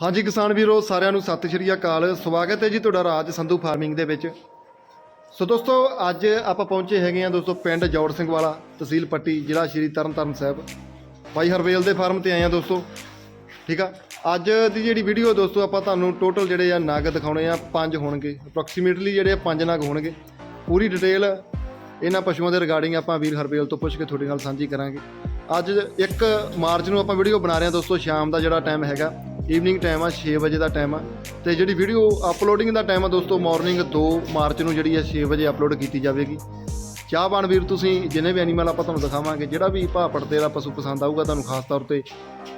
ਹਾਂਜੀ ਕਿਸਾਨ ਵੀਰੋ, ਸਾਰਿਆਂ ਨੂੰ ਸਤਿ ਸ਼੍ਰੀ ਅਕਾਲ। ਸਵਾਗਤ ਹੈ ਜੀ ਤੁਹਾਡਾ ਰਾਜ ਸੰਧੂ ਫਾਰਮਿੰਗ ਦੇ ਵਿੱਚ। ਸੋ ਦੋਸਤੋ, ਅੱਜ ਆਪਾਂ ਪਹੁੰਚੇ ਹੈਗੇ ਆ ਦੋਸਤੋ ਪਿੰਡ ਜੌੜ ਸਿੰਘ ਵਾਲਾ, ਤਹਿਸੀਲ ਪੱਟੀ, ਜ਼ਿਲ੍ਹਾ ਸ਼੍ਰੀ ਤਰਨਤਾਰਨ ਸਾਹਿਬ। ਭਾਈ ਹਰਵੇਲ ਦੇ ਫਾਰਮ ਤੇ ਆਏ ਆ ਦੋਸਤੋ। ਠੀਕ ਆ? ਅੱਜ ਦੀ ਜਿਹੜੀ ਵੀਡੀਓ ਦੋਸਤੋ, ਆਪਾਂ ਤੁਹਾਨੂੰ ਟੋਟਲ ਜਿਹੜੇ ਆ ਨਗ ਦਿਖਾਉਣੇ ਆ, ਪੰਜ ਹੋਣਗੇ। ਅਪਰੋਕਸੀਮੇਟਲੀ ਜਿਹੜੇ ਆ ਪੰਜ ਨਗ ਹੋਣਗੇ। ਪੂਰੀ ਡਿਟੇਲ ਇਹਨਾਂ ਪਸ਼ੂਆਂ ਦੇ ਰਿਗਾਰਡਿੰਗ ਆਪਾਂ ਵੀਰ ਹਰਵੇਲ ਤੋਂ ਪੁੱਛ ਕੇ ਤੁਹਾਡੇ ਨਾਲ ਸਾਂਝੀ ਕਰਾਂਗੇ। ਅੱਜ 1 ਮਾਰਚ ਨੂੰ ਆਪਾਂ ਵੀਡੀਓ ਬਣਾ ਰਹੇ ਹਾਂ ਦੋਸਤੋ, ਸ਼ਾਮ ਦਾ ਜਿਹੜਾ ਟਾਈਮ ਹੈਗਾ। ਈਵਨਿੰਗ ਟਾਈਮ ਆ 6 ਵਜੇ ਦਾ ਟਾਈਮ ਆ। ਤੇ ਜਿਹੜੀ ਵੀਡੀਓ ਅਪਲੋਡਿੰਗ ਦਾ ਟਾਈਮ ਆ ਦੋਸਤੋ ਮਾਰਨਿੰਗ 2 ਮਾਰਚ ਨੂੰ ਜਿਹੜੀ ਆ 6 ਵਜੇ ਅਪਲੋਡ ਕੀਤੀ ਜਾਵੇਗੀ। ਚਾਹਵਾਨ ਵੀਰ ਤੁਸੀਂ, ਜਿੰਨੇ ਵੀ ਐਨੀਮਲ ਆਪਾਂ ਤੁਹਾਨੂੰ ਦਿਖਾਵਾਂਗੇ, ਜਿਹੜਾ ਵੀ ਭਾਪੜ ਪੜਦੇ ਦਾ ਪਸ਼ੂ ਪਸੰਦ ਆਊਗਾ ਤੁਹਾਨੂੰ ਖਾਸ ਤੌਰ ਤੇ,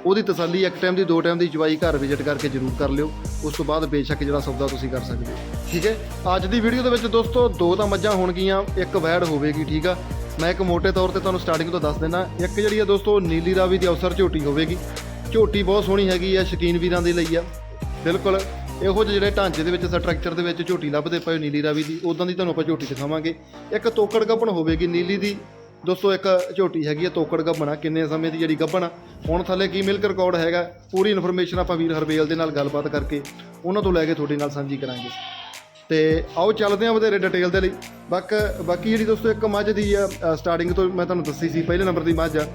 ਉਹਦੀ ਤਸੱਲੀ ਇੱਕ ਟਾਈਮ ਦੀ, ਦੋ ਟਾਈਮ ਦੀ ਜਵਾਈ ਘਰ ਵਿਜ਼ਿਟ ਕਰਕੇ ਜ਼ਰੂਰ ਕਰ ਲਿਓ। ਉਸ ਤੋਂ ਬਾਅਦ ਬੇਸ਼ੱਕ ਜਿਹੜਾ ਸੌਦਾ ਤੁਸੀਂ ਕਰ ਸਕਦੇ ਹੋ। ਠੀਕ ਹੈ? ਅੱਜ ਦੀ ਵੀਡੀਓ ਦੇ ਵਿੱਚ ਦੋਸਤੋ, ਦੋ ਤਾਂ ਮੱਝਾਂ ਹੋਣਗੀਆਂ, ਇੱਕ ਵੈੜ ਹੋਵੇਗੀ, ਠੀਕ ਆ? ਮੈਂ ਇੱਕ ਮੋٹے ਤੌਰ ਤੇ ਤੁਹਾਨੂੰ ਸਟਾਰਟਿੰਗ ਤੋਂ ਦੱਸ ਦਿੰਦਾ, ਇੱਕ ਜਿਹੜੀ ਆ ਦੋਸਤੋ, ਨੀਲੀ ਰਾਵੀ ਦੀ ਅਵਸਰ ਝੋਟੀ ਹੋਵੇਗੀ। ਝੋਟੀ ਬਹੁਤ ਸੋਹਣੀ ਹੈਗੀ ਆ, ਸ਼ਕੀਨ ਵੀਰਾਂ ਦੇ ਲਈ ਆ। ਬਿਲਕੁਲ, ਇਹੋ ਜਿਹੇ ਜਿਹੜੇ ਢਾਂਚੇ ਦੇ ਵਿੱਚ, ਸਟਰਕਚਰ ਦੇ ਵਿੱਚ ਝੋਟੀ ਲੱਭਦੇ ਪਏ ਨੀਲੀ ਰਾਵੀ ਦੀ ਉਦਾਂ ਦੀ ਤੁਹਾਨੂੰ ਆਪਾਂ ਝੋਟੀ ਦਿਖਾਵਾਂਗੇ। ਇੱਕ ਤੋਕੜ ਗੱਭਣ ਹੋਵੇਗੀ ਨੀਲੀ ਦੀ। ਦੋਸਤੋ, ਇੱਕ ਝੋਟੀ ਹੈਗੀ ਆ ਤੋਕੜ ਗੱਭਣਾ ਕਿੰਨੇ ਸਮੇਂ ਦੀ ਜਿਹੜੀ ਗੱਭਣ ਆ, ਹੁਣ ਥੱਲੇ ਕੀ ਮਿਲਕ ਰਿਕਾਰਡ ਹੈਗਾ, ਪੂਰੀ ਇਨਫੋਰਮੇਸ਼ਨ ਆਪਾਂ ਵੀਰ ਹਰਬੇਲ ਦੇ ਨਾਲ ਗੱਲਬਾਤ ਕਰਕੇ ਉਹਨਾਂ ਤੋਂ ਲੈ ਕੇ ਤੁਹਾਡੇ ਨਾਲ ਸਾਂਝੀ ਕਰਾਂਗੇ। ਤੇ ਆਓ ਚੱਲਦੇ ਹਾਂ ਵਧੇਰੇ ਡਿਟੇਲ ਦੇ ਲਈ। ਬਾਕ, ਬਾਕੀ ਜਿਹੜੀ ਦੋਸਤੋ ਇੱਕ ਮੱਝ ਦੀ ਆ ਸਟਾਰਟਿੰਗ ਤੋਂ ਮੈਂ ਤੁਹਾਨੂੰ ਦੱਸੀ ਸੀ, ਪਹਿਲੇ ਨੰਬਰ ਦੀ ਮੱਝ ਆ।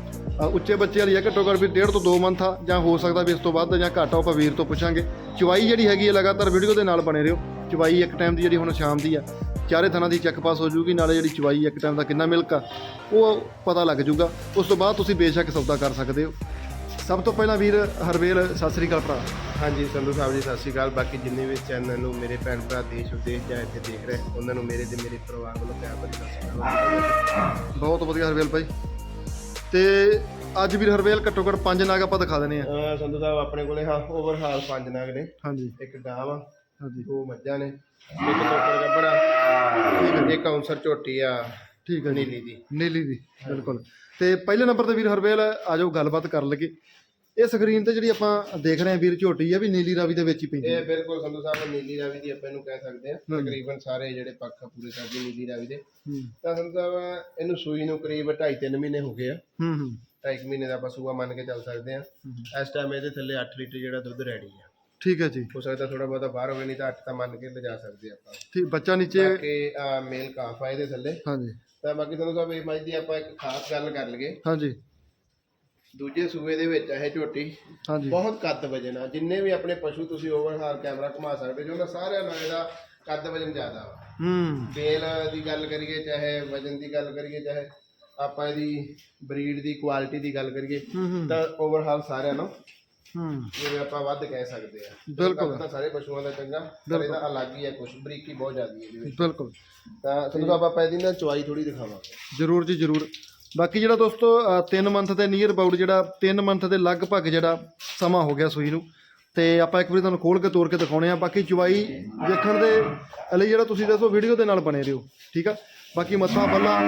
ਉੱਚੇ ਬੱਚੇ ਵਾਲੀ ਆ ਘੱਟੋ ਘੱਟ ਵੀ ਡੇਢ ਤੋਂ 2 ਮੰਥ ਆ, ਜਾਂ ਹੋ ਸਕਦਾ ਵੀ ਇਸ ਤੋਂ ਵੱਧ ਜਾਂ ਘੱਟ ਆ ਆਪਾਂ ਵੀਰ ਤੋਂ ਪੁੱਛਾਂਗੇ। ਚਵਾਈ ਜਿਹੜੀ ਹੈਗੀ ਹੈ ਲਗਾਤਾਰ ਵੀਡੀਓ ਦੇ ਨਾਲ ਬਣੇ ਰਹੋ। ਚਵਾਈ ਇੱਕ ਟਾਈਮ ਦੀ ਜਿਹੜੀ ਹੁਣ ਸ਼ਾਮ ਦੀ ਆ, ਚਾਰੇ ਥਾਂ ਦੀ ਚੈੱਕ ਪਾਸ ਹੋ ਜੂਗੀ, ਨਾਲੇ ਜਿਹੜੀ ਚਵਾਈ ਇੱਕ ਟਾਈਮ ਦਾ ਕਿੰਨਾ ਮਿਲਕ ਆ, ਉਹ ਪਤਾ ਲੱਗ ਜੂਗਾ। ਉਸ ਤੋਂ ਬਾਅਦ ਤੁਸੀਂ ਬੇਸ਼ੱਕ ਸੌਦਾ ਕਰ ਸਕਦੇ ਹੋ। ਸਭ ਤੋਂ ਪਹਿਲਾਂ ਵੀਰ ਹਰਵੇਲ ਸਤਿ ਸ੍ਰੀ ਅਕਾਲ ਭਰਾ। ਹਾਂਜੀ ਸੰਧੂ ਸਾਹਿਬ ਜੀ ਸਤਿ ਸ਼੍ਰੀ ਅਕਾਲ। ਬਾਕੀ ਜਿੰਨੇ ਵੀ ਚੈਨਲ ਨੂੰ ਮੇਰੇ ਭੈਣ ਭਰਾ ਦੇਸ਼ ਵਿਦੇਸ਼ ਜਾਂ ਇੱਥੇ ਦੇਖ ਰਹੇ ਉਹਨਾਂ ਨੂੰ ਮੇਰੇ ਤੇ ਮੇਰੇ ਪਰਿਵਾਰ ਵੱਲੋਂ ਪਿਆਰ ਭਰੀ ਸਤਿ ਸ਼੍ਰੀ ਅਕਾਲ। ਬਹੁਤ ਵਧੀਆ ਹਰਵੇਲ ਭਾਈ। ਤੇ ਅੱਜ ਵੀਰ ਹਰਵੇਲ ਘੱਟੋ ਘੱਟ ਪੰਜ ਨਾਗ ਆਪਾਂ ਦਿਖਾ ਦਿੰਦੇ ਆ ਅਹ ਸੰਧੂ ਸਾਹਿਬ ਆਪਣੇ ਕੋਲੇ ਹਾਂ ਓਵਰਹਾਲ ਪੰਜ ਨਾਗ ਨੇ। ਹਾਂਜੀ। ਇੱਕ ਗਾਂ ਵਾ ਹਾਂਜੀ। ਦੋ ਮੱਝਾਂ ਨੇ ਇੱਕ ਟੋਕਰ ਗੱਬੜਾ ਇੱਕ ਔਂਸਰ ਝੋਟੀ ਆ ਠੀਕ ਹੈ ਜੀ। ਨੀਲੀ ਦੀ। ਨੀਲੀ ਦੀ ਬਿਲਕੁਲ। ਤੇ ਪਹਿਲੇ ਨੰਬਰ ਤੇ ਵੀਰ ਹਰਵੇਲ ਆਜੋ ਗੱਲਬਾਤ ਕਰ ਲਗੇ ਇਹ ਸਕਰੀਨ ਤੇ ਜਿਹੜੀ ਆਪਾਂ ਦੇਖ ਰਹੇ ਹਾਂ ਵੀਰ ਝੋਟੀ ਆ ਵੀ ਨੀਲੀ ਰਾਵੀ ਦੇ ਵਿੱਚ ਹੀ ਪੈਂਦੀ ਹੈ ਇਹ ਬਿਲਕੁਲ ਸੰਧੂ ਸਾਹਿਬ ਨੀਲੀ ਰਾਵੀ ਦੀ ਆਪਾਂ ਇਹਨੂੰ ਕਹਿ ਸਕਦੇ ਆ ਤਕਰੀਬਨ ਸਾਰੇ ਜਿਹੜੇ ਪੱਖ ਆ ਪੂਰੇ ਕਰਦੇ ਨੀਲੀ ਰਾਵੀ ਦੇ। ਤਾਂ ਸੰਧੂ ਸਾਹਿਬ ਇਹਨੂੰ ਸੂਈ ਨੂੰ ਕਰੀਬ 2.5 3 ਮਹੀਨੇ ਹੋ ਗਏ ਆ। ਹੂੰ ਹੂੰ। ਢਾਈ ਕੁ ਮਹੀਨੇ ਦਾ ਆਪਾਂ ਸੂਆ ਮੰਨ ਕੇ ਚੱਲ ਸਕਦੇ ਆ ਇਸ ਟਾਈਮ ਇਹਦੇ ਥੱਲੇ 8 ਲੀਟਰ ਜਿਹੜਾ ਦੁੱਧ ਰੈਡੀ ਆ। ਠੀਕ ਹੈ ਜੀ। ਹੋ ਸਕਦਾ ਥੋੜਾ ਬਹੁਤਾ ਬਾਹਰ ਹੋਵੇ ਨਹੀਂ ਤਾਂ 8 ਤਾਂ ਮੰਨ ਕੇ ਲਿਜਾ ਸਕਦੇ ਆਪਾਂ। ਠੀਕ ਬੱਚਾ ਨੀਚੇ ਕਿ ਆ ਮੇਲ ਕਾਫ ਆ ਇਹਦੇ ਥੱਲੇ। ਹਾਂਜੀ। ਤਾਂ ਬਾਕੀ ਤੁਹਾਨੂੰ ਸਾਹਿਬ ਇਹ ਮੱਝ ਦੀ ਆਪਾਂ ਇੱਕ ਖਾਸ ਗੱਲ ਕਰ ਲਈਏ। ਹਾਂਜੀ। ਦੂਜੇ ਸੂਏ ਦੇ ਵਿੱਚ ਇਹ ਝੋਟੀ। ਹਾਂਜੀ। ਬਹੁਤ ਕੱਦ ਵਜਨ ਆ। ਜਿੰਨੇ ਵੀ ਆਪਣੇ ਪਸ਼ੂ ਤੁਸੀਂ ਓਵਰਹਾਲ ਕੈਮਰਾ ਘੁਮਾ ਸਕਦੇ ਜੋ ਉਹਨਾਂ ਸਾਰਿਆਂ ਨਾਲ ਇਹਦਾ ਕੱਦ ਵਜਨ ਜ਼ਿਆਦਾ ਵਾ। ਹੂੰ। ਬੇਲ ਦੀ ਗੱਲ ਕਰੀਏ ਚਾਹੇ ਵਜਨ ਦੀ ਗੱਲ ਕਰੀਏ ਚਾਹੇ ਆਪਾਂ ਇਹਦੀ ਬਰੀਡ ਦੀ ਕੁਆਲਿਟੀ ਦੀ ਗੱਲ ਕਰੀਏ ਤਾਂ ਓਵਰਹਾਲ ਸਾਰਿਆਂ ਨੂੰ ਹੂੰ। ਜਿਵੇਂ ਆਪਾਂ ਵੱਧ ਕਹਿ ਸਕਦੇ ਆ। ਬਿਲਕੁਲ। ਤਾਂ ਸਾਰੇ ਪਸ਼ੂਆਂ ਦਾ ਚੰਗਾ ਪਰ ਇਹਦਾ ਅਲੱਗ ਹੀ ਹੈ ਕੁਛ ਬਰੀਕੀ ਬਹੁਤ ਜ਼ਿਆਦੀ ਹੈ ਇਹਦੇ ਵਿੱਚ। ਬਿਲਕੁਲ। ਤਾਂ ਤੁਹਾਨੂੰ ਆਪਾਂ ਇਹਦੀ ਨਾ ਚਵਾਈ ਥੋੜੀ ਦਿਖਾਵਾਂਗੇ। ਜਰੂਰ ਜੀ ਜਰੂਰ। ਬਾਕੀ ਜਿਹੜਾ ਦੋਸਤੋ 3 ਮੰਥ ਦੇ ਨੀਅਰ ਅਬਾਊਟ ਜਿਹੜਾ 3 ਮੰਥ ਦੇ ਲਗਭਗ ਜਿਹੜਾ ਸਮਾਂ ਹੋ ਗਿਆ ਸੂਈ ਨੂੰ। ਤੇ ਆਪਾਂ ਇੱਕ ਵਾਰੀ ਤੁਹਾਨੂੰ ਖੋਲ ਕੇ ਤੋੜ ਕੇ ਦਿਖਾਉਣੇ ਆ। ਬਾਕੀ ਚੁਵਾਈ ਦੇਖਣ ਦੇ ਲਈ ਜਿਹੜਾ ਤੁਸੀਂ ਦੱਸੋ ਵੀਡੀਓ ਦੇ ਨਾਲ ਬਣੇ ਰਹੋ ਠੀਕ ਆ? ਬਾਕੀ ਮੱਥਾ ਬੱਲਾ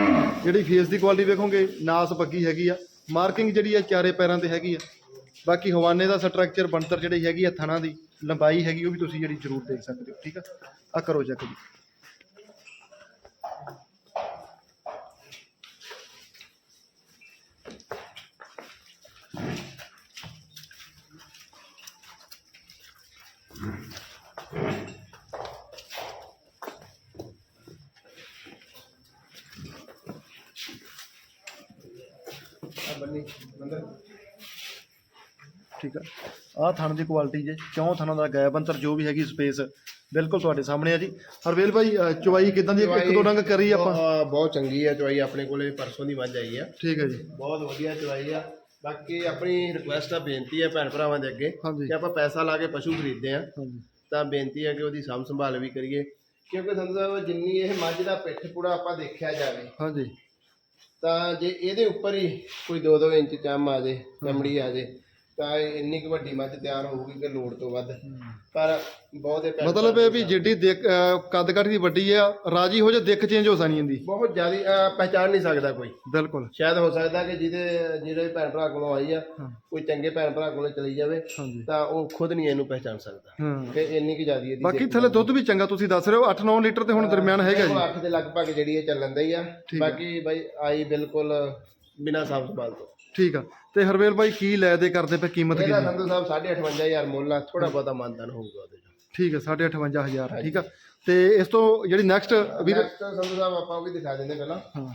ਜਿਹੜੀ ਫੇਸ ਦੀ ਕੁਆਲਿਟੀ ਵੇਖੋਗੇ ਨਾਸ ਪੱਕੀ ਹੈਗੀ ਆ। ਮਾਰਕਿੰਗ ਜਿਹੜੀ ਆ ਚਾਰੇ ਪੈਰਾਂ ਤੇ ਹੈਗੀ ਆ। ਬਾਕੀ ਹਵਾਨੇ ਦਾ ਸਟਰਕਚਰ ਬਣਤਰ ਜਿਹੜੀ ਹੈਗੀ ਆ ਥਣਾ ਦੀ, ਲੰਬਾਈ ਹੈਗੀ, ਉਹ ਵੀ ਤੁਸੀਂ ਜਿਹੜੀ ਜ਼ਰੂਰ ਦੇਖ ਸਕਦੇ ਹੋ, ਠੀਕ ਆ? ਆ ਕਰੋ ਚੈੱਕ ਜੀ। ਬੰਨੀ, ਬੰਦਰ। ਠੀਕ ਆ। ਆਹ ਥਣ ਦੀ ਕੁਆਲਿਟੀ ਜੇ ਚੌਂ ਥਣਾਂ ਦਾ ਗੈਪ ਅੰਤਰ ਜੋ ਵੀ ਹੈਗੀ ਸਪੇਸ ਬਿਲਕੁਲ ਤੁਹਾਡੇ ਸਾਹਮਣੇ ਆ ਜੀ। ਹਰਵੇਲ ਭਾਈ ਅ, ਚੁਵਾਈ ਕਿਦਾਂ ਦੀ ਇੱਕ ਦੋ ਡੰਗ ਕਰੀ ਆਪਾਂ। ਬਹੁਤ- ਬਹੁਤ ਚੰਗੀ ਹੈ ਚਵਾਈ ਆਪਣੇ ਕੋਲੇ ਪਰਸੋਂ ਦੀ ਮੱਝ ਆਈ ਆ। ਠੀਕ ਹੈ ਜੀ। ਬਹੁਤ ਵਧੀਆ ਚਵਾਈ ਆ। ਬਾਕੀ ਆਪਣੀ ਰਿਕੁਐਸਟ ਆ ਬੇਨਤੀ ਹੈ ਭੈਣ ਭਰਾਵਾਂ ਦੇ ਅੱਗੇ ਹਾਂਜੀ। ਕਿ ਆਪਾਂ ਪੈਸਾ ਲਾ ਕੇ ਪਸ਼ੂ ਖਰੀਦਦੇ ਆ। ਹਾਂਜੀ। ਤਾਂ ਬੇਨਤੀ ਹੈ ਕਿ ਉਹਦੀ ਸਾਂਭ ਸੰਭਾਲ ਵੀ ਕਰੀਏ। ਕਿਉਂਕਿ ਸੰਧੂ ਸਾਹਿਬ ਜਿੰਨੀ ਇਹ ਮੱਝ ਦਾ ਪਿੱਠ ਪੂੜਾ ਆਪਾਂ ਦੇਖਿਆ ਜਾਵੇ ਹਾਂਜੀ। ਤਾਂ ਜੇ ਇਹਦੇ ਉੱਪਰ ਹੀ ਕੋਈ 2-2 ਇੰਚ ਚੰਮ ਆ ਜੇ ਚਮੜੀ ਆ ਜੇ ਤਾਂ ਇਹ ਇੰਨੀ ਕੁ ਵੱਡੀ ਮੱਝ ਤਿਆਰ ਹੋਊਗੀ ਕਿ ਲੋੜ ਤੋਂ ਵੱਧ। ਪਰ ਬਹੁਤ ਭੈਣ ਮਤਲਬ ਇਹ ਵੀ ਜਿੱਡੀ ਦੇਖ ਕੱਦ ਕਾਠ ਦੀ ਵੱਡੀ ਆ ਰਾਜੀ ਹੋ ਜਾ ਦਿੱਖ ਚੇਂਜ ਹੋ ਸਾਨੀ ਜਾਂਦੀ ਬਹੁਤ ਜ਼ਿਆਦਾ ਪਹਿਚਾਨ ਨਹੀਂ ਸਕਦਾ ਕੋਈ। ਬਿਲਕੁਲ। ਸ਼ਾਇਦ ਹੋ ਸਕਦਾ ਕਿ ਜਿਹਦੇ ਜਿਹੜੇ ਭੈਣ ਭਰਾ ਕੋਲੋਂ ਆਈ ਆ ਹਾਂ। ਕੋਈ ਚੰਗੇ ਭੈਣ ਭਰਾ ਕੋਲੋਂ ਚਲੀ ਜਾਵੇ ਹਾਂਜੀ। ਤਾਂ ਉਹ ਖੁਦ ਨਹੀਂ ਇਹਨੂੰ ਪਹਿਚਾਨ ਸਕਦਾ। ਹਾਂ। ਕਿ ਇੰਨੀ ਕੁ ਜ਼ਿਆਦੀ ਇਹਦੀ ਬਾਕੀ ਥੱਲੇ ਦੁੱਧ ਵੀ ਚੰਗਾ ਤੁਸੀਂ ਦੱਸ ਰਹੇ ਹੋ 8-9 ਲੀਟਰ ਤੇ ਹੁਣ ਦਰਮਿਆਨ ਹੈਗਾ ਜੀ। 8 ਦੇ ਲਗਭਗ ਜਿਹੜੀ ਇਹ ਚੱਲਣ ਦੀ ਆ। ਬਾਕੀ ਬਾਈ ਆਈ ਬਿਲਕੁਲ ਬਿਨਾ ਸਾਫ਼ ਸੰਭਾਲ ਤੋਂ। ਠੀਕ ਆ। ਤੇ ਹਰਵੇਲ ਭਾਈ ਕੀ ਲੈ ਦੇ ਕਰਦੇ ਪਏ? ਕੀਮਤ ਇਹਦਾ ਕੀ ਸੰਧੂ ਸਾਹਿਬ 58500 ਮੁੱਲ ਆ ਥੋੜਾ ਬਹੁਤਾ ਮਾਨਦਾਨ ਹੋਊਗਾ ਉਹਦੇ ਚ। ਠੀਕ ਹੈ 58500 ਠੀਕ ਆ। ਤੇ ਇਸ ਤੋਂ ਜਿਹੜੀ ਨੈਕਸਟ ਵੀਰ Next ਸੰਧੂ ਸਾਹਿਬ ਆਪਾਂ ਉਹ ਵੀ ਦਿਖਾ ਦਿੰਦੇ ਪਹਿਲਾਂ। ਹਾਂ।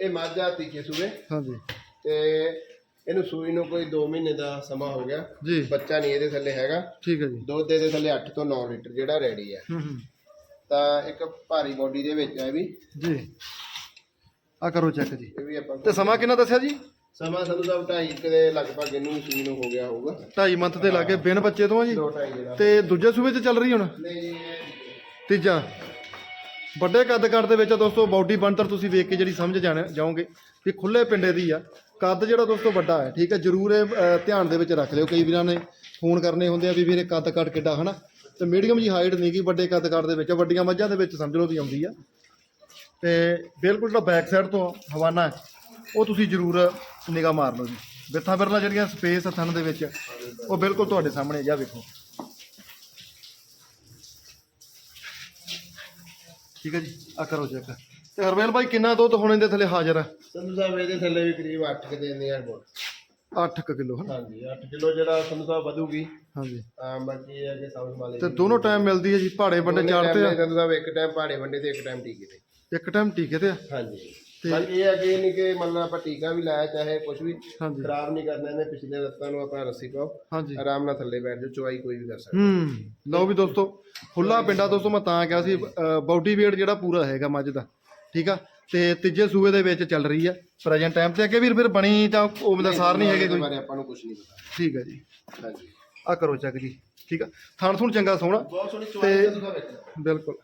ਇਹ ਮਾਝਾ ਤੀਕੇ ਸੂਏ ਹਾਂਜੀ। ਤੇ ਇਹਨੂੰ ਸੂਈ ਨੂੰ ਕੋਈ 2 ਮਹੀਨੇ ਦਾ ਸਮਾਂ ਹੋ ਗਿਆ। ਜੀ। ਬੱਚਾ ਨਹੀਂ ਇਹਦੇ ਥੱਲੇ ਹੈਗਾ। ਠੀਕ ਹੈ ਜੀ। ਦੁੱਧ ਇਹਦੇ ਥੱਲੇ 8 ਤੋਂ 9 ਲੀਟਰ ਜਿਹੜਾ ਰੈਡੀ ਹੈ ਹੂੰ ਹੂੰ। ਤਾਂ ਇੱਕ ਭਾਰੀ ਬੋਡੀ ਦੇ ਵਿੱਚ ਹੈ ਵੀ। ਜੀ। ਆ ਕਰੋ ਚੈੱਕ ਜੀ। ਇਹ ਵੀ ਆਪਾਂ ਤੇ ਸਮਾਂ ਕਿੰਨਾ ਦੱਸਿਆ ਜੀ? ਸਮਾਂ ਸੰਧੂ ਸਾਹਿਬ ਢਾਈ ਕੁ ਦੇ ਲਗਭਗ ਇਹਨੂੰ ਵੀ ਸੂਈ ਨੂੰ ਹੋ ਗਿਆ ਹੋਊਗਾ। 2.5 ਮੰਥ ਦੇ ਲਾਗੇ ਬਿਨ ਬੱਚੇ ਤੋਂ ਆ ਜੀ? ਦੋ ਢਾਈ ਤੇ ਦੂਜੇ ਸੂਬੇ 'ਚ ਚੱਲ ਰਹੀ ਹੁਣ? ਨਹੀਂ ਜੀ ਇਹ ਤੀਜਾ। ਵੱਡੇ ਕੱਦ ਕੱਦ ਦੇ ਵਿੱਚ ਦੋਸਤੋ ਬਾਡੀ ਬਣਤਰ ਤੁਸੀਂ ਵੇਖ ਕੇ ਜਿਹੜੀ ਸਮਝ ਜਾਣ ਜਾਓਗੇ ਵੀ ਖੁੱਲੇ ਪਿੰਡੇ ਦੀ ਆ। ਕੱਦ ਜਿਹੜਾ ਦੋਸਤੋ ਵੱਡਾ ਹੈ ਠੀਕ ਹੈ ਜਰੂਰ ਇਹ ਅ, ਧਿਆਨ ਦੇ ਵਿੱਚ ਰੱਖ ਲਿਓ। ਕਈ ਵੀਰਾਂ ਨੇ ਫੋਨ ਕਰਨੇ ਹੁੰਦੇ ਆ ਵੀ ਵੀਰੇ ਕੱਦ ਕੱਦ ਕਿੱਡਾ ਹਨਾ? ਤੇ ਮੀਡੀਅਮ ਜੀ ਹਾਈਟ ਨਹੀਂ ਗੀ ਵੱਡੇ ਕੱਦ ਕੱਦ ਦੇ ਵਿੱਚ ਵੱਡੀਆਂ ਮੱਝਾਂ ਦੇ ਵਿੱਚ ਸਮਝ ਲਓ ਵੀ ਆਉਂਦੀ ਆ। ਤੇ ਬਿਲਕੁਲ ਜਿਹੜਾ ਬੈਕ ਸਾਈਡ ਤੋਂ ਹਵਾਨਾ ਹੈ ਉਹ ਤੁਸੀਂ ਜਰੂਰ ਨਿਗਾਹ ਮਾਰ ਲਓ ਜੀ। ਬਿੱਥਾਂ ਬਿਰਲਾ ਜਿਹੜੀਆਂ ਸਪੇਸ ਆ ਥਣ ਦੇ ਵਿੱਚ ਉਹ ਬਿਲਕੁਲ ਤੁਹਾਡੇ ਸਾਹਮਣੇ ਜਾ ਵੇਖੋ। ਠੀਕ ਹੈ ਜੀ ਆ ਕਰੋ ਚੈੱਕ ਤੇ ਹਰਵੇਲ ਭਾਈ ਕਿੰਨਾ ਦੁੱਧ ਹੁਣ ਇਹਦੇ ਥੱਲੇ ਹਾਜ਼ਰ ਆ? ਸੰਧੂ ਸਾਹਿਬ ਇਹਦੇ ਥੱਲੇ ਵੀ ਕਰੀਬ 8 ਕਿ ਦਿੰਦੇ ਆ ਬੋਲ 8 ਕਿਲੋ ਹਨਾ? ਹਾਂਜੀ 8 ਕਿਲੋ ਜਿਹੜਾ ਸੰਧੂ ਸਾਹਿਬ ਵਧੂਗੀ ਹਾਂਜੀ। ਤਾਂ ਬਾਕੀ ਇਹ ਹੈ ਕਿ ਸਮਝ ਮਾਲੇ ਤੇ ਦੋਨੋਂ ਟਾਈਮ ਮਿਲਦੀ ਹੈ ਜੀ ਪਹਾੜੇ ਬੰਡੇ ਚਾੜਤੇ ਆ? ਸੰਧੂ ਸਾਹਿਬ ਇੱਕ ਟਾਈਮ ਪਹਾੜੇ ਵੰਡੇ ਤੇ ਇੱਕ ਟਾਈਮ ਟੀਕੇ ਤੇ। ਇੱਕ ਟਾਈਮ ਟੀਕੇ ਤੇ ਆ? ਹਾਂਜੀ। ਤੇ- ਬਾਕੀ ਇਹ ਇਹ ਨਹੀਂ ਕਿ ਮੰਨ ਲਾ ਆਪਾਂ ਟੀਕਾ ਵੀ ਲਾਇਆ ਚਾਹੇ ਕੁਝ ਵੀ ਹਾਂਜੀ। ਖਰਾਬ ਨਹੀਂ ਕਰਨਾ ਇਹਨੇ ਪਿਛਲੇ ਲੱਤਾਂ ਨੂੰ ਆਪਣਾ ਰੱਸੀ ਪਾਓ ਹਾਂਜੀ। ਆਰਾਮ ਨਾਲ ਥੱਲੇ ਬੈਠ ਜਾਓ ਚੁਆਈ ਕੋਈ ਵੀ ਕਰ ਸਕਦਾ। ਹੂੰ ਲਓ ਵੀ ਦੋਸਤੋ ਖੁੱਲਾ ਪਿੰਡਾ ਦੋਸਤੋ ਮੈਂ ਤਾਂ ਕਿਹਾ ਸੀ ਬਾਡੀ weight ਜਿਹੜਾ ਪੂਰਾ ਹੈਗਾ ਮੱਝ ਦਾ ਠੀਕ ਆ? ਤੇ ਤੀਜੇ ਸੂਏ ਦੇ ਵਿੱਚ ਚੱਲ ਰਹੀ ਆ ਪ੍ਰੈਜ਼ੈਂਟ ਟਾਈਮ ਤੇ ਅੱਗੇ ਵੀਰ ਫਿਰ ਬਣੀ ਤਾਂ ਉਹ ਦਾ ਸਾਰ ਨਹੀਂ ਹੈਗੇ ਕੋਈ? ਬਾਰੇ ਆਪਾਂ ਨੂੰ ਕੁਝ ਨਹੀਂ ਪਤਾ। ਠੀਕ ਹੈ ਜੀ। ਹਾਂਜੀ। ਆ ਕਰੋ ਚੱਕ ਜੀ ਠੀਕ ਆ? ਥਣ ਥੁਣ ਚੰਗਾ ਸੋਹਣਾ ਬਹੁਤ ਸੋਹਣੀ ਚੁਆਈ ਤੇ- ਸਾਹਿਬ ਇੱਕ ਬਿਲਕੁਲ।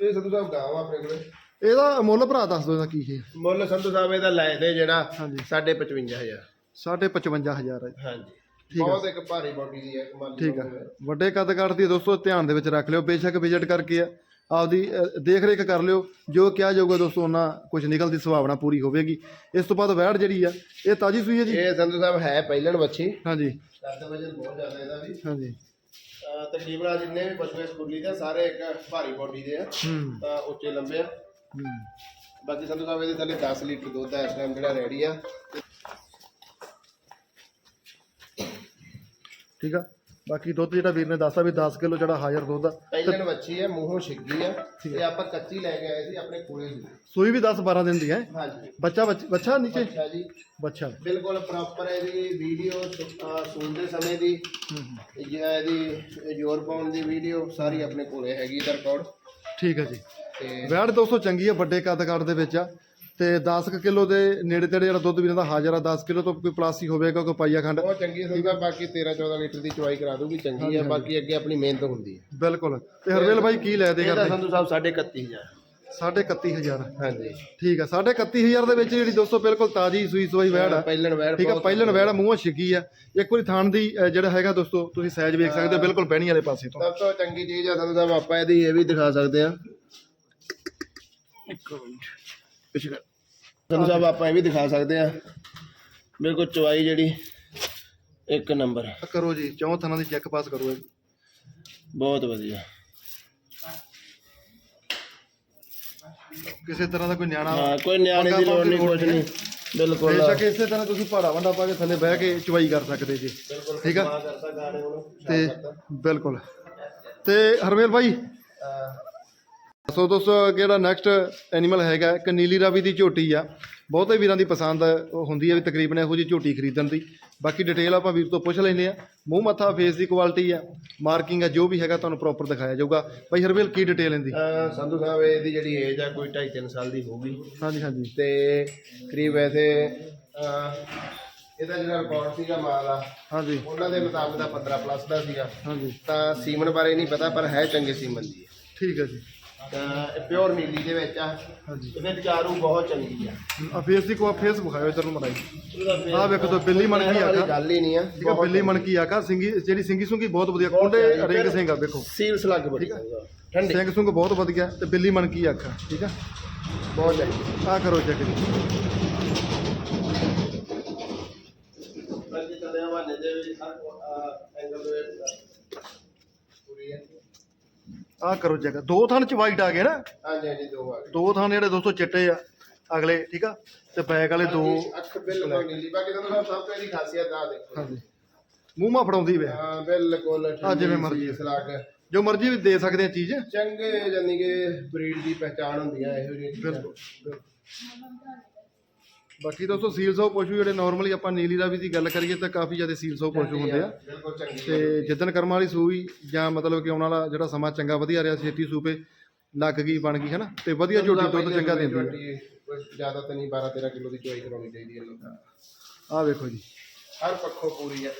ਇਹ ਸੰਧੂ ਸਾਹਿਬ ਗਾਂ ਵਾ ਆਪਣੇ ਕੋਲੇ। ਇਹਦਾ ਮੁੱਲ ਭਰਾ ਦੱਸ ਦਿਓ ਇਹਦਾ ਕੀ ਹੈ ਮੁੱਲ ਸੰਧੂ ਸਾਹਿਬ ਇਹਦਾ ਲੈ ਦੇ ਜਿਹੜਾ ਹਾਂਜੀ। 55000 ਸਾਢੇ 55000 ਹੈ। ਹਾਂਜੀ। ਬਹੁਤ ਇੱਕ ਭਾਰੀ ਬੋਡੀ ਦੀ ਹੈ ਕਮਾਲ ਠੀਕ ਆ। ਵੱਡੇ ਕੱਦ ਕੱਦ ਦੀ ਦੋਸਤੋ ਧਿਆਨ ਦੇ ਵਿੱਚ ਰੱਖ ਲਿਓ ਬੇਸ਼ੱਕ ਵਿਜ਼ਿਟ ਕਰਕੇ ਆ। ਆਪਦੀ ਅ, ਦੇਖ ਰੇਖ ਕਰ ਲਿਓ। ਜੋ ਕਿਹਾ ਜਾਊਗਾ ਦੋਸਤੋ ਉਹਨਾਂ ਕੁਝ ਨਿਕਲਦੀ ਸੰਭਾਵਨਾ ਪੂਰੀ ਹੋਵੇਗੀ। ਇਸ ਤੋਂ ਬਾਅਦ ਵੈੜ ਜਿਹੜੀ ਆ ਇਹ ਤਾਜੀ ਸੂਈ ਹੈ ਜੀ? ਇਹ ਸੰਧੂ ਸਾਹਿਬ ਹੈ ਪਹਿਲਣ ਬੱਚੀ ਹਾਂਜੀ। ਕੱਦ ਵਜਨ ਬਹੁਤ ਜ਼ਿਆਦਾ ਇਹਦਾ ਵੀ। ਹਾਂਜੀ। ਅਹ ਤਕਰੀਬਨ ਆਹ ਜਿੰਨੇ ਵੀ ਪਸ਼ੂ ਇਸ ਦੇ ਸਾਰੇ ਇੱਕ ਭਾਰੀ ਬੋਡੀ ਦੇ ਆ। ਹੂੰ। ਤਾਂ ਉੱਚੇ ਲੰਬੇ ਆ। ਹੂੰ ਬਾਕੀ ਸੰਧੂ ਸਾਹਿਬ ਇਹਦੇ ਥੱਲੇ 10 ਲੀਟਰ ਦੁੱਧ ਆ ਇਸ ਟਾਈਮ ਜਿਹੜਾ ਰੈਡੀ ਆ। ਠੀਕ ਆ? ਬਾਕੀ ਦੁੱਧ ਜਿਹੜਾ ਵੀਰ ਨੇ ਦੱਸਿਆ ਵੀ 10 ਕਿਲੋ ਜਿਹੜਾ ਹਾਜ਼ਰ ਦੁੱਧ ਆ। ਪਹਿਲਣ ਬੱਚੀ ਆ ਮੂੰਹੋਂ ਛਿੱਗੀ ਆ। ਇਹ ਆਪਾਂ ਕੱਚੀ ਲੈ ਕੇ ਆਏ ਸੀ ਆਪਣੇ ਕੋਲੇ ਹੀ ਸੂਈ ਵੀ 10 12 ਦਿਨ ਦੀ ਹੈ। ਹਾਂਜੀ। ਬੱਚਾ ਬੱਚ- ਨੀਚੇ? ਅੱਛਾ ਜੀ। ਬੱਚਾ। ਬਿਲਕੁਲ ਪ੍ਰੋਪਰ ਇਹਦੀ ਵੀਡੀਓ ਸੁਣਦੇ ਸਮੇਂ ਦੀ। ਹੂੰ ਹੂੰ। ਜਾਂ ਇਹਦੀ ਜੋਰ ਪਾਉਣ ਦੀ ਵੀਡੀਓ ਸਾਰੀ ਆਪਣੇ ਕੋਲੇ ਹੈਗੀ ਦਾ ਰਿਕਾਰਡ ਠੀਕ ਹੈ ਜੀ। ਤੇ ਵੈੜ ਦੋਸਤੋ ਚੰਗੀ ਆ ਵੱਡੇ ਕੱਦ ਕੱਦ ਦੇ ਵਿੱਚ ਆ। ਤੇ 10 ਕਿਲੋ ਦੇ ਨੇੜੇ ਤੇੜੇ ਜਿਹੜਾ ਦੁੱਧ ਵੀਰਾਂ ਦਾ ਹਾਜ਼ਰ ਆ। 10 ਕਿਲੋ ਤੋਂ ਕੋਈ ਪਲਾਸ ਹੀ ਹੋਵੇਗਾ ਕੋਈ ਪਾਈਆ ਖੰਡ। ਬਹੁਤ ਚੰਗੀ ਸੰਗਾ ਬਾਕੀ 13 14 ਲੀਟਰ ਦੀ ਚੁਆਈ ਕਰਾ ਦੂਗੀ ਚੰਗੀ ਆ ਬਾਕੀ ਅੱਗੇ ਆਪਣੀ ਮਿਹਨਤ ਹੁੰਦੀ ਹੈ ਬਿਲਕੁਲ। ਤੇ ਹਰਵੇਲ ਭਾਈ ਕੀ ਲੈ ਦੇ ਇਹਦਾ ਕਰਦੇ? ਸੰਧੂ ਸਾਹਿਬ 31500 ਸਾਢੇ 31000 ਹਾਂਜੀ। ਠੀਕ ਆ ਸਾਢੇ 31000 ਦੇ ਵਿੱਚ ਜਿਹੜੀ ਦੋਸਤੋ ਬਿਲਕੁਲ ਤਾਜੀ ਸੂਈ ਸੂਈ ਵੈੜ ਆ। ਪਹਿਲਣ ਵੈਰ ਠੀਕ ਆ ਪਹਿਲਣ ਵੈੜ ਮੂੰਹੋਂ ਛਿੱਗੀ ਆ। ਇੱਕ ਵਾਰੀ ਥਾਣ ਦੀ ਜਿਹੜਾ ਹੈਗਾ ਦੋਸਤੋ ਤੁਸੀਂ ਸਾਈਜ਼ ਵੇਖ ਸਕਦੇ ਹੋ ਬਿਲਕੁਲ ਬਹਿਣੀ ਵਾਲੇ ਪਾਸੇ ਤੋਂ। ਸਭ ਤੋਂ ਚੰਗੀ ਚੀਜ਼ ਆ ਸੰਧੂ ਸਾਹਿਬ ਆਪਾਂ ਇਹਦੀ ਇਹ ਵੀ ਦਿਖਾ ਸਕਦੇ ਆ। ਇੱਕ ਮਿੰਟ ਸਾਹਿਬ ਆਪਾਂ ਇਹ ਵੀ ਦਿਖਾ ਸਕਦੇ ਆ ਬਿਲਕੁਲ ਚੁਆਈ ਜਿਹੜੀ ਇੱਕ ਨੰਬਰ। ਕਰੋ ਜੀ ਚੌਂ ਥਾਨਾਂ ਦੀ ਚੈੱਕ ਪਾਸ ਕਰੋ ਇਹ। ਬਹੁਤ ਵਧੀਆ। ਕਿਸੇ ਤਰ੍ਹਾਂ ਦਾ ਕੋਈ ਨਿਆਣਾ ਹਾਂ ਕੋਈ ਨਿਆਣੇ ਦੀ ਲੋੜ ਨਹੀਂ ਕੁਝ ਨਹੀਂ। ਬਿਲਕੁਲ। ਬੇਸ਼ੱਕ ਇਸੇ ਤਰ੍ਹਾਂ ਤੁਸੀਂ ਪਹਾੜਾ ਵੰਡਾ ਪਾ ਕੇ ਥੱਲੇ ਬਹਿ ਕੇ ਚੁਵਾਈ ਕਰ ਸਕਦੇ ਜੀ। ਠੀਕ ਆ? ਤੇ ਬਿਲਕੁਲ। ਤੇ ਹਰਮੇਲ ਭਾਈ? ਸੋ ਦੋਸਤੋ ਜਿਹੜਾ ਨੈਕਸਟ ਐਨੀਮਲ ਹੈਗਾ? ਇੱਕ ਨੀਲੀ ਰਾਵੀ ਦੀ ਝੋਟੀ ਆ। ਬਹੁਤੇ ਵੀਰਾਂ ਦੀ ਪਸੰਦ ਹੁੰਦੀ ਹੈ ਵੀ ਤਕਰੀਬਨ ਇਹੋ ਜਿਹੀ ਝੋਟੀ ਖਰੀਦਣ ਦੀ। ਬਾਕੀ ਡਿਟੇਲ ਆਪਾਂ ਵੀਰ ਤੋਂ ਪੁੱਛ ਲੈਂਦੇ ਆ। ਮੂੰਹ ਮੱਥਾ ਫੇਸ ਦੀ ਕੁਆਲਿਟੀ ਆ ਮਾਰਕਿੰਗ ਆ ਜੋ ਵੀ ਹੈਗਾ ਤੁਹਾਨੂੰ ਪ੍ਰੋਪਰ ਦਿਖਾਇਆ ਜਾਊਗਾ। ਭਾਈ ਹਰਵੇਲ ਕੀ ਡਿਟੇਲ ਇਹਦੀ? ਸੰਧੂ ਸਾਹਿਬ ਇਹਦੀ ਜਿਹੜੀ ਏਜ ਆ ਕੋਈ 2.5 3 ਸਾਲ ਦੀ ਹੋਊਗੀ ਹਾਂਜੀ ਹਾਂਜੀ। ਤੇ ਕਰੀਬ ਅਹ ਇਹਦਾ ਜਿਹੜਾ ਰਿਕਾਰਡ ਸੀਗਾ ਮਾਲ ਦਾ ਹਾਂਜੀ। ਉਹਨਾਂ ਦੇ ਮੁਤਾਬਕ ਦਾ 15 ਪਲੱਸ ਦਾ ਸੀਗਾ। ਹਾਂਜੀ। ਤਾਂ ਸੀਮਨ ਬਾਰੇ ਨਹੀਂ ਪਤਾ ਪਰ ਹੈ ਚੰਗੇ ਸੀਮਨ ਦੀ ਠੀਕ ਹੈ ਜੀ। ਪਿਓਰ ਨੀਲੀ ਦੇ ਵਿੱਚ ਆ। ਹਾਂਜੀ। ਇਹਦੇ ਚਾਰੂ ਬਹੁਤ ਚੰਗੀ ਆ। ਆ ਫੇਸ ਦੀ ਕੋ ਫੇਸ ਵਿਖਾਇਓ ਇਧਰ ਨੂੰ ਮੜਾਈ ਆਹ ਵੇਖੋ ਤਾਂ ਬਿੱਲੀ ਮਣ ਕੀ ਆਖਾ ਗੱਲ ਹੀ ਨਹੀਂ ਆ। ਠੀਕ ਆ ਬਿੱਲੀ ਮਣ ਕੀ ਆਖਾ ਸਿੰਗੀ ਜਿਹੜੀ ਸਿੰਗੀ ਸੁੰਗੀ ਬਹੁਤ ਵਧੀਆ। ਕੁੰਡੇ ਰਿੰਗ ਸਿੰਘ ਆ ਵੇਖੋ। ਸੀਲਸ ਲੱਗ ਬੜੀ ਠੰਡੀ। ਸਿੰਘ ਸੁੰਗ ਬਹੁਤ ਵਧੀਆ ਤੇ ਬਿੱਲੀ ਮਣ ਕੀ ਆਖਾ ਠੀਕ ਆ। ਬਹੁਤ ਚੰਗੀ। ਆ ਕਰੋ ਚੈੱਕ ਜੀ। ਐਂਗਲ ਦੇ ਵਿੱਚ ਪੂਰੀ ਹੈ ਆ ਕਰੋ ਚੈੱਕ ਦੋ ਥਣ ਚ ਵਾਈਟ ਆ ਗਏ ਨਾ? ਹਾਂਜੀ ਹਾਂਜੀ ਦੋ ਆ ਗਏ। ਦੋ ਥਣ ਜਿਹੜੇ ਦੋਸਤੋ ਚਿੱਟੇ ਆ ਅਗਲੇ ਠੀਕ ਆ? ਤੇ ਬੈਕ ਵਾਲੇ ਦੋ। ਅੱਖ ਬਿਲਕੁਲ ਨੀਲੀ ਬਾਕੀ ਤੁਹਾਨੂੰ ਸਭ ਤੋਂ ਇਹਦੀ ਖਾਸੀਅਤ ਆ ਦੇਖੋ। ਹਾਂਜੀ। ਮੂੰਹ ਮਾ ਫੜਾਉਂਦੀ ਵੇ ਹਾਂ ਬਿਲਕੁਲ ਆ ਜਿਵੇਂ ਮਰਜ਼ੀ। ਸਲਾਕ ਜੋ ਮਰਜ਼ੀ ਵੀ ਦੇ ਸਕਦੇ ਆ ਚੀਜ਼। ਚੰਗੇ ਜਾਨੀ ਕਿ ਬਰੀਡ ਦੀ ਪਹਿਚਾਣ ਹੁੰਦੀ ਆ ਇਹੋ ਜਿਹੀ। ਬਿਲਕੁਲ। ਬਾਕੀ ਦੋਸਤੋ ਸੀਲਸ ਆਫ ਪਸ਼ੂ ਜਿਹੜੇ ਨਾਰਮਲੀ ਆਪਾਂ ਨੀਲੀ ਰਾਵੀ ਦੀ ਗੱਲ ਕਰੀਏ ਤਾਂ ਕਾਫੀ ਜ਼ਿਆਦਾ ਸੀਲਸ ਆਫ ਪਸ਼ੂ ਹੁੰਦੇ ਆ। ਤੇ ਜਿੱਦਣ ਕਰਮ ਵਾਲੀ ਸੂਈ ਜਾਂ ਮਤਲਬ ਕਿ ਆਉਣ ਵਾਲਾ ਜਿਹੜਾ ਸਮਾਂ ਚੰਗਾ ਵਧੀਆ ਰਿਹਾ ਛੇਤੀ ਸੂਪੇ ਲੱਗ ਗਈ ਬਣ ਗਈ ਹਨਾ? ਤੇ ਵਧੀਆ ਝੋਟੀ ਦੁੱਧ ਚੰਗਾ ਦਿੰਦੀ ਹੈ ਜ਼ਿਆਦਾ ਤਾਂ ਨਹੀਂ 12 13 ਕਿਲੋ ਦੀ ਚੋਈ ਕਰਾਉਣੀ ਚਾਹੀਦੀ ਹੈ ਲੋਕਾਂ ਆਹ ਵੇਖੋ ਜੀ। ਹਰ ਪੱਖੋਂ ਪੂਰੀ ਆ।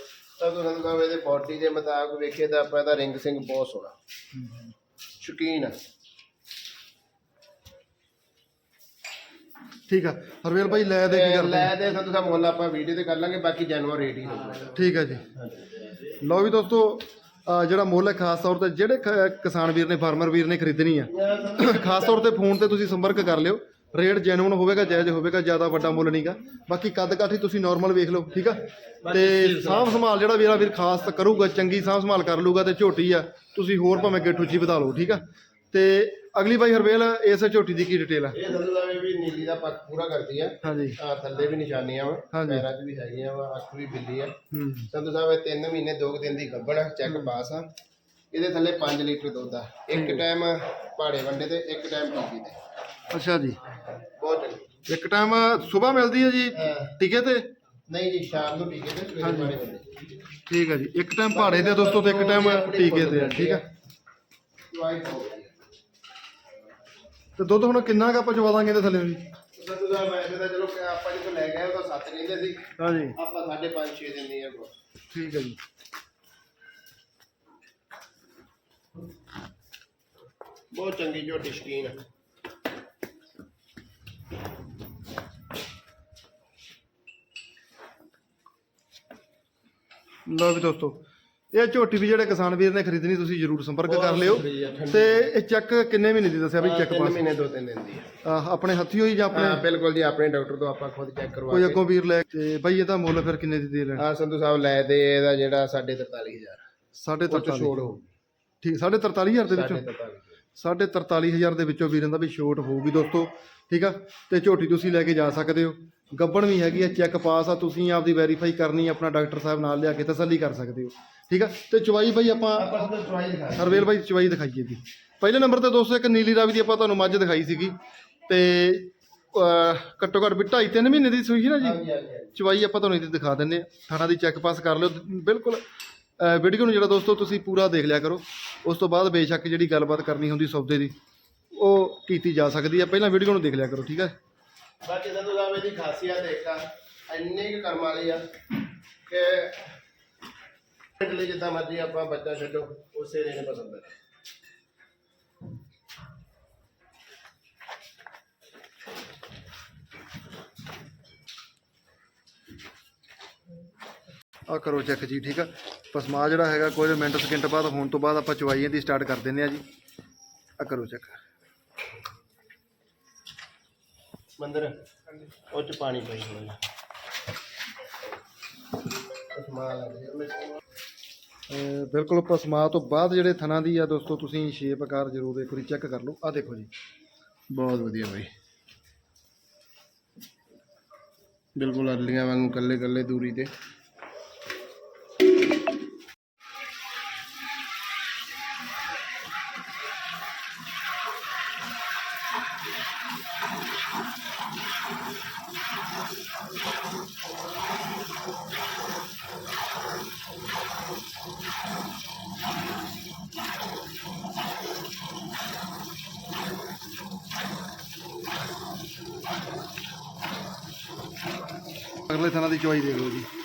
ਤਾਂ ਤੁਹਾਨੂੰ ਕਹਾਂ ਇਹਦੇ ਬਾਡੀ ਦੇ ਮੁਤਾਬਕ ਵੇਖੀਏ ਤਾਂ ਆਪਾਂ ਇਹਦਾ ਰਿੰਗ ਸਿੰਘ ਬਹੁਤ ਸੋਹਣਾ। ਸ਼ੌਕੀਨ ਆ। ਠੀਕ ਆ। ਹਰਵੇਲ ਭਾਈ ਲੈ ਦੇ ਕੀ ਤੇ ਕਰਦੇ ਲੈ ਦੇ ਤਾਂ ਤੁਸੀਂ ਮੁੱਲ ਆਪਾਂ ਵੀਡੀਓ ਤੇ ਕਰ ਲਾਂਗੇ ਬਾਕੀ ਜੈਨੂਅਰ ਰੇਟ ਹੀ ਹੋਊਗਾ ਠੀਕ ਹੈ ਜੀ। ਲਓ ਵੀ ਦੋਸਤੋ ਜਿਹੜਾ ਮੁੱਲ ਹੈ ਖਾਸ ਤੌਰ ਤੇ ਜਿਹੜੇ ਖ- ਕਿਸਾਨ ਵੀਰ ਨੇ ਫਾਰਮਰ ਵੀਰ ਨੇ ਖਰੀਦਣੀ ਆ ਖਾਸ ਤੌਰ ਤੇ ਫੋਨ ਤੇ ਤੁਸੀਂ ਸੰਪਰਕ ਕਰ ਲਿਓ। ਰੇਟ ਜੈਨੂਨ ਹੋਵੇਗਾ ਜਾਇਜ਼ ਹੋਵੇਗਾ ਜ਼ਿਆਦਾ ਵੱਡਾ ਮੁੱਲ ਨਹੀਂਗਾ। ਬਾਕੀ ਕੱਦ ਕਾਠੀ ਤੁਸੀਂ ਨਾਰਮਲ ਵੇਖ ਲਓ ਠੀਕ ਆ? ਤੇ ਸਾਂਭ ਸੰਭਾਲ ਜਿਹੜਾ ਵੀਰਾ ਵੀਰ ਖਾਸ ਤਾਂ ਕਰੂਗਾ ਚੰਗੀ ਸਾਂਭ ਸੰਭਾਲ ਕਰ ਲੂਗਾ ਤੇ ਝੋਟੀ ਆ ਤੁਸੀਂ ਹੋਰ ਭਾਵੇਂ ਗਿੱਠ ਉੱਚੀ ਵਧਾ ਲਓ ਠੀਕ ਆ? ਤੇ ਅਗਲੀ ਬਾਈ ਹਰਵੇਲ ਇਸ ਝੋਟੀ ਦੀ ਕੀ ਡਿਟੇਲ ਆ? ਇਹ ਲਾਵੇ ਵੀ ਨੀਲੀ ਦਾ ਪੱਖ ਪੂਰਾ ਕਰਦੀ ਆ। ਹਾਂਜੀ। ਆ ਥੱਲੇ ਵੀ ਨਿਸ਼ਾਨੀਆਂ ਵਾ ਹਾਂਜੀ। ਪੈਰਾਂ 'ਚ ਵੀ ਹੈਗੀਆਂ ਵਾ ਅੱਖ ਵੀ ਬਿੱਲੀ ਆ। ਹੂੰ। ਸੰਧੂ ਸਾਹਿਬ ਇਹ 3 ਮਹੀਨੇ 2 ਦਿਨ ਦੀ ਗੱਭਣ ਆ ਚੈੱਕ ਪਾਸ ਆ। ਇਹਦੇ ਥੱਲੇ 5 ਲੀਟਰ ਦੁੱਧ ਆ। ਇੱਕ ਟਾਈਮ ਪਹਾੜੇ ਵੰਡੇ ਤੇ ਇੱਕ ਟਾਈਮ ਪੀਪੀ ਤੇ। ਅੱਛਾ ਜੀ। ਬਹੁਤ ਚੰਗੀ। ਇੱਕ ਟਾਈਮ ਸਵੇਰ ਮਿਲਦੀ ਹੈ ਜੀ ਹਾਂ। ਟਿਕੇ ਤੇ? ਨਹੀਂ ਜੀ ਸ਼ਾਮ ਨੂੰ ਪੀਕੇ ਤੇ ਸਵੇਰੇ ਪਹਾੜੇ ਵੰਡੇ। ਠੀਕ ਹੈ ਜੀ। ਇੱਕ ਟਾਈਮ ਪਹਾੜੇ ਦੇ ਦੋਸਤੋ ਤੇ ਇੱਕ ਟਾਈਮ ਟੀਕੇ ਤੇ ਆ, ਠੀਕ ਆ। ਤੇ ਦੁੱਧ ਹੁਣ ਕਿੰਨਾ ਕੁ ਆਪਾਂ ਚਵਾ ਦਾਂਗੇ ਇਹਦੇ ਥੱਲੇ ਜੀ ਸੰਧੂ ਸਾਹਿਬ ਵੈਸੇ ਤਾਂ ਚਲੋ ਕਿ ਆਪਾਂ ਜਿੱਥੋਂ ਲੈ ਗਏ ਉਹ ਤਾਂ 7 ਕਹਿੰਦੇ ਸੀ। ਹਾਂਜੀ। ਆਪਾਂ 5.5 6 ਦਿੰਦੇ ਆ ਬਸ। ਠੀਕ ਹੈ ਜੀ। ਬਹੁਤ ਚੰਗੀ ਝੋਟੀ ਸ਼ਕੀਨ ਆ। ਲਓ ਵੀ ਦੋਸਤੋ ਇਹ ਝੋਟੀ ਵੀ ਜਿਹੜੇ ਕਿਸਾਨ ਵੀਰ ਨੇ ਖਰੀਦਣੀ ਤੁਸੀਂ ਜਰੂਰ ਸੰਪਰਕ ਕਰ ਲਿਓ। ਆ। ਤੇ ਇਹ ਚੈੱਕ ਕਿੰਨੇ ਮਹੀਨੇ ਦੀ ਦੱਸਿਆ ਵੀ ਚੈੱਕ ਤਿੰਨ ਪਾਸ? ਮਹੀਨੇ ਦੋ ਤਿੰਨ ਦਿਨ ਦੀ ਆ ਆਹ, ਆਪਣੇ ਹੱਥੀ ਹੋਈ ਜਾਂ ਆਪਣੇ? ਹਾਂ ਬਿਲਕੁਲ ਜੀ ਆਪਣੇ ਡਾਕਟਰ ਤੋਂ ਆਪਾਂ ਖੁਦ ਚੈੱਕ ਕਰਵਾ ਕੋਈ ਕੇ। ਅੱਗੋਂ ਵੀਰ ਲੈ ਤੇ ਬਈ ਇਹਦਾ ਮੁੱਲ ਫਿਰ ਕਿੰਨੇ ਦੀ ਦੇ ਲੈਣ? ਹਾਂ ਸੰਧੂ ਸਾਹਿਬ ਲੈ ਦੇ ਇਹਦਾ ਜਿਹੜਾ 43500 ਸਾਢੇ ਉਹ ਚ 43 ਛੋੜ ਹੋ ਠੀਕ ਸਾਢੇ 43000 ਦੇ ਵਿੱਚੋਂ? 43500 ਸਾਢੇ 43000 ਦੇ ਵਿੱਚੋਂ ਵੀਰਾਂ ਦਾ ਵੀ ਛੋਟ ਹੋਊਗੀ ਦੋਸਤੋ ਠੀਕ ਆ? ਤੇ ਝੋਟੀ ਤੁਸੀਂ ਲੈ ਕੇ ਜਾ ਸਕਦੇ ਹੋ। ਗੱਬਣ ਵੀ ਹੈਗੀ ਆ ਚੈੱਕ ਪਾਸ ਆ ਤੁਸੀਂ ਆਪਦੀ ਵੈਰੀਫਾਈ ਕਰਨੀ ਆ, ਆਪਣਾ ਡਾਕਟਰ ਸਾਹਿਬ ਨਾਲ ਲਿਆ ਕੇ ਤਸੱਲੀ ਕਰ ਸਕਦੇ ਹੋ। ਠੀਕ ਆ? ਤੇ ਚਵਾਈ ਬਾਈ ਆਪਾਂ ਆਪਾਂ ਤੁਹਾਨੂੰ ਦਿਖਾ ਹਰਵੇਲ ਬਾਈ ਚਵਾਈ ਦਿਖਾਈਏ ਜੀ। ਪਹਿਲੇ ਨੰਬਰ ਤੇ ਦੋਸਤੋ ਇੱਕ ਨੀਲੀ ਰਾਵੀ ਦੀ ਆਪਾਂ ਤੁਹਾਨੂੰ ਮੱਝ ਦਿਖਾਈ ਸੀਗੀ। ਤੇ ਘੱਟੋ ਘੱਟ ਵੀ ਢਾਈ ਤਿੰਨ ਮਹੀਨੇ ਦੀ ਸੂਈ ਸੀ ਨਾ ਜੀ। ਚਵਾਈ ਆਪਾਂ ਤੁਹਾਨੂੰ ਇਹਦੀ ਦਿਖਾ ਦਿੰਨੇ ਆ ਥਾਣਾ ਦੀ ਚੈੱਕ ਪਾਸ ਕਰ ਲਿਓ। ਬਿਲਕੁਲ ਵੀਡੀਓ ਨੂੰ ਜਿਹੜਾ ਦੋਸਤੋ ਤੁਸੀਂ ਪੂਰਾ ਦੇਖ ਲਿਆ ਕਰੋ। ਉਸ ਤੋਂ ਬਾਅਦ ਬੇਸ਼ੱਕ ਜਿਹੜੀ ਗੱਲਬਾਤ ਕਰਨੀ ਹੁੰਦੀ ਸੌਦੇ ਦੀ ਉਹ ਕੀਤੀ ਜਾ ਸਕਦੀ ਹੈ। ਪਹਿਲਾਂ ਵੀਡੀਓ ਨੂੰ ਦੇਖ ਲਿਆ ਕਰੋ ਠੀਕ ਹੈ ਬਾਕੀ ਸੰਧੂ ਸਾਹਿਬ ਇਹਦੀ ਖਾਸੀਅਤ ਆ ਇੰਨੀ ਕਰਮ ਵਾਲੀ ਆ ਕਿ ਲਈ ਜਿੱਦਾਂ ਮਰਜ਼ੀ ਆਪਾਂ ਬੱਚਾ ਛੱਡੋ ਉਸੇ ਨੇ ਪਸੰਦ ਹੈ ਆ ਕਰੋ ਚੈੱਕ ਜੀ ਠੀਕ ਆ? ਪਸਮਾ ਜਿਹੜਾ ਹੈਗਾ ਕੋਈ ਮਿੰਟ ਸਕਿੰਟ ਬਾਅਦ ਹੋਣ ਤੋਂ ਬਾਅਦ ਆਪਾਂ ਚਵਾਈ ਦੀ ਸਟਾਰਟ ਕਰ ਦਿੰਦੇ ਆ ਜੀ। ਆ ਕਰੋ ਚੈੱਕ ਮੰਦਰ ਉਹ ਚ ਪਾਣੀ ਪਈ ਹੋਇਆ ਸਮਾਨ ਲੱਗ ਬਿਲਕੁਲ ਪਸਮਾ ਤੋਂ ਬਾਅਦ ਜਿਹੜੇ ਥਣਾ ਦੀ ਆ ਦੋਸਤੋ, ਤੁਸੀਂ ਸ਼ੇਪ ਆਕਾਰ ਜ਼ਰੂਰ ਇੱਕ ਵਾਰੀ ਚੈੱਕ ਕਰ ਲਓ। ਆ ਦੇਖੋ ਜੀ। ਬਹੁਤ ਵਧੀਆ ਬਾਈ। ਬਿਲਕੁਲ ਅਰਲੀਆਂ ਵਾਂਗੂ ਕੱਲੇ ਕੱਲੇ ਦੂਰੀ ਤੇ। ਅਗਲੇ ਥਣਾ ਦੀ ਚੋਈ ਦੇਖ ਲਓ ਜੀ।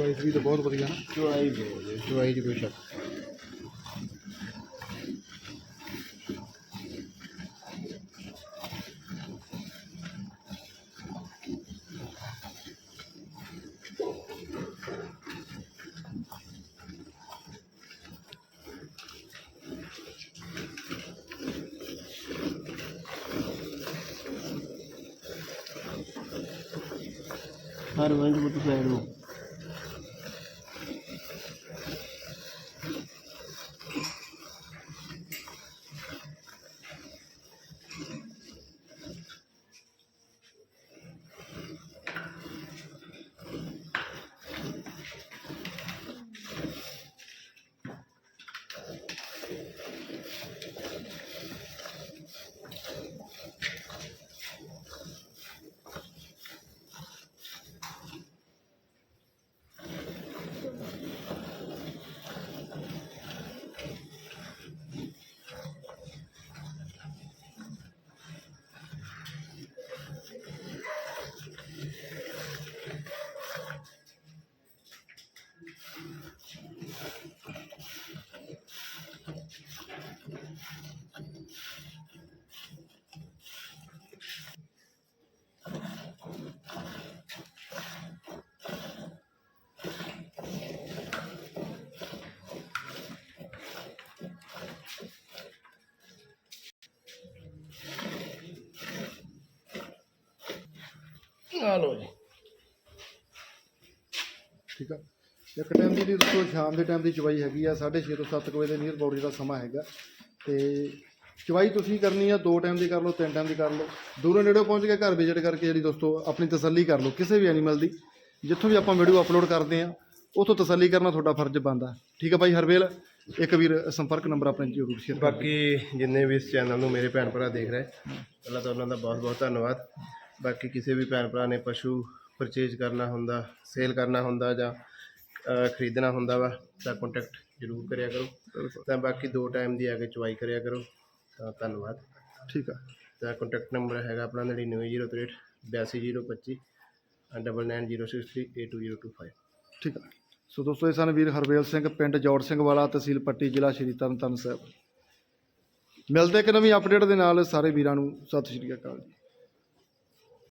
ਚੋਇਸ ਵੀ ਤਾਂ ਬਹੁਤ ਵਧੀਆ ਨਾ। ਚੁਆਈ ਬਹੁਤ ਹੈ। ਚੁਆਈ ਦੀ ਕੋਈ ਸ਼ੱਕ ਹਰ ਵੰਡ ਬੁੱਤ ਸਾਈਡ ਨੂੰ। ਆ ਲੋ ਜੀ। ਠੀਕ ਆ। ਇੱਕ ਟਾਈਮ ਦੀ ਦੋਸਤੋ ਸ਼ਾਮ ਦੇ ਟਾਈਮ ਦੀ ਚਵਾਈ ਹੈਗੀ ਆ 6:30 ਤੋਂ 7 ਵਜੇ ਦੇ ਨੀਅਰ ਬਾਊਟ ਜਿਹੜਾ ਸਮਾਂ ਹੈਗਾ। ਤੇ ਚਵਾਈ ਤੁਸੀਂ ਕਰਨੀ ਆ ਦੋ ਟਾਈਮ ਦੀ ਕਰ ਲਓ ਤਿੰਨ ਟਾਈਮ ਦੀ ਕਰ ਲਓ। ਦੂਰੋਂ ਨੇੜੇ ਪਹੁੰਚ ਕੇ ਘਰ ਵਿਜ਼ਿਟ ਕਰਕੇ ਜਿਹੜੀ ਦੋਸਤੋ ਆਪਣੀ ਤਸੱਲੀ ਕਰ ਲਓ ਕਿਸੇ ਵੀ ਐਨੀਮਲ ਦੀ। ਜਿੱਥੋਂ ਵੀ ਆਪਾਂ ਵੀਡੀਓ ਅਪਲੋਡ ਕਰਦੇ ਆ ਉਥੋਂ ਤਸੱਲੀ ਕਰਨਾ ਤੁਹਾਡਾ ਫਰਜ਼ ਬਣਦਾ। ਠੀਕ ਆ ਭਾਈ ਹਰਵੇਲ ਇੱਕ ਵੀਰ ਸੰਪਰਕ ਨੰਬਰ ਆਪਣਾ ਜ਼ਰੂਰ ਸ਼ੇਅਰ ਬਾਕੀ ਜਿੰਨੇ ਵੀ ਇਸ ਚੈਨਲ ਨੂੰ ਮੇਰੇ ਭੈਣ ਭਰਾ ਦੇਖ ਰਹੇ ਪਹਿਲਾਂ ਤਾਂ ਉਹਨਾਂ ਦਾ ਬਹੁਤ ਬਹੁਤ ਧੰਨਵਾਦ। ਬਾਕੀ ਕਿਸੇ ਵੀ ਭੈਣ ਭਰਾ ਨੇ ਪਸ਼ੂ ਪਰਚੇਜ ਕਰਨਾ ਹੁੰਦਾ ਸੇਲ ਕਰਨਾ ਹੁੰਦਾ ਜਾਂ ਖਰੀਦਣਾ ਹੁੰਦਾ ਵਾ ਤਾਂ ਕੰਟੈਕਟ ਜ਼ਰੂਰ ਕਰਿਆ ਕਰੋ। ਤਾਂ ਬਾਕੀ ਦੋ ਟਾਈਮ ਦੀ ਆ ਕੇ ਚੁਆਈ ਕਰਿਆ ਕਰੋ ਤਾਂ ਧੰਨਵਾਦ। ਠੀਕ ਆ। ਤਾਂ ਕੰਟੈਕਟ ਨੰਬਰ ਹੈਗਾ ਆਪਣਾ 9903 82025 9906382025 ਠੀਕ ਆ। ਸੋ ਦੋਸਤੋ ਇਹ ਸਨ ਵੀਰ ਹਰਵੇਲ ਸਿੰਘ ਪਿੰਡ ਜੋੜ ਸਿੰਘ ਵਾਲਾ ਤਹਿਸੀਲ ਪੱਟੀ ਜ਼ਿਲ੍ਹਾ ਸ਼੍ਰੀ ਤਰਨਤਾਰਨ ਸਾਹਿਬ। ਮਿਲਦੇ ਇੱਕ ਨਵੀਂ ਅਪਡੇਟ ਦੇ ਨਾਲ ਸਾਰੇ ਵੀਰਾਂ ਨੂੰ ਸਤਿ ਸ਼੍ਰੀ ਅਕਾਲ ਜੀ।